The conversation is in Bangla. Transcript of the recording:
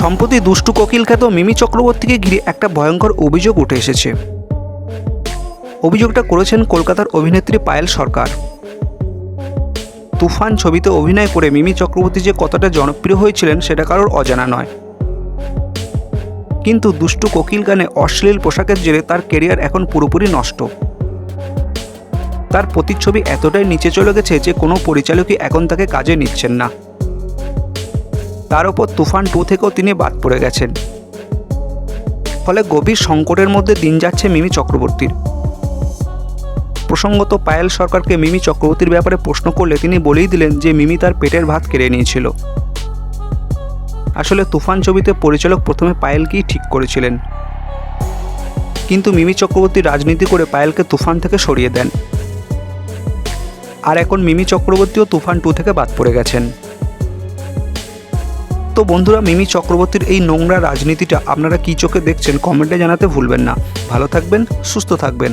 সম্প্রতি দুষ্টু কোকিল খ্যাত মিমি চক্রবর্তীকে ঘিরে একটা ভয়ঙ্কর অভিযোগ উঠে এসেছে। অভিযোগটা করেছেন কলকাতার অভিনেত্রী পায়েল সরকার। তুফান ছবিতে অভিনয় করে মিমি চক্রবর্তী যে কতটা জনপ্রিয় হয়েছিলেন সেটা কারোর অজানা নয়। কিন্তু দুষ্টু কোকিল গানে অশ্লীল পোশাকের জেরে তার কেরিয়ার এখন পুরোপুরি নষ্ট। তার প্রতিচ্ছবি এতটাই নিচে চলে গেছে যে কোনো পরিচালকই এখন তাকে কাজে নিচ্ছেন না। তার ওপর তুফান টু থেকেও তিনি বাদ পড়ে গেছেন। ফলে গভীর সংকটের মধ্যে দিন যাচ্ছে মিমি চক্রবর্তীর। প্রসঙ্গত পায়েল সরকারকে মিমি চক্রবর্তীর ব্যাপারে প্রশ্ন করলে তিনি বলেই দিলেন যে মিমি তার পেটের ভাত কেড়ে নিয়েছিল। আসলে তুফান ছবিতে পরিচালক প্রথমে পায়েলকেই ঠিক করেছিলেন। কিন্তু মিমি চক্রবর্তী রাজনীতি করে পায়েলকে তুফান থেকে সরিয়ে দেন। আর এখন মিমি চক্রবর্তীও তুফান টু থেকে বাদ পড়ে গেছেন। তো বন্ধুরা মিমি চক্রবর্তীর এই নোংরা রাজনীতিটা আপনারা কী চোখে দেখছেন কমেন্টে জানাতে ভুলবেন না। ভালো থাকবেন, সুস্থ থাকবেন।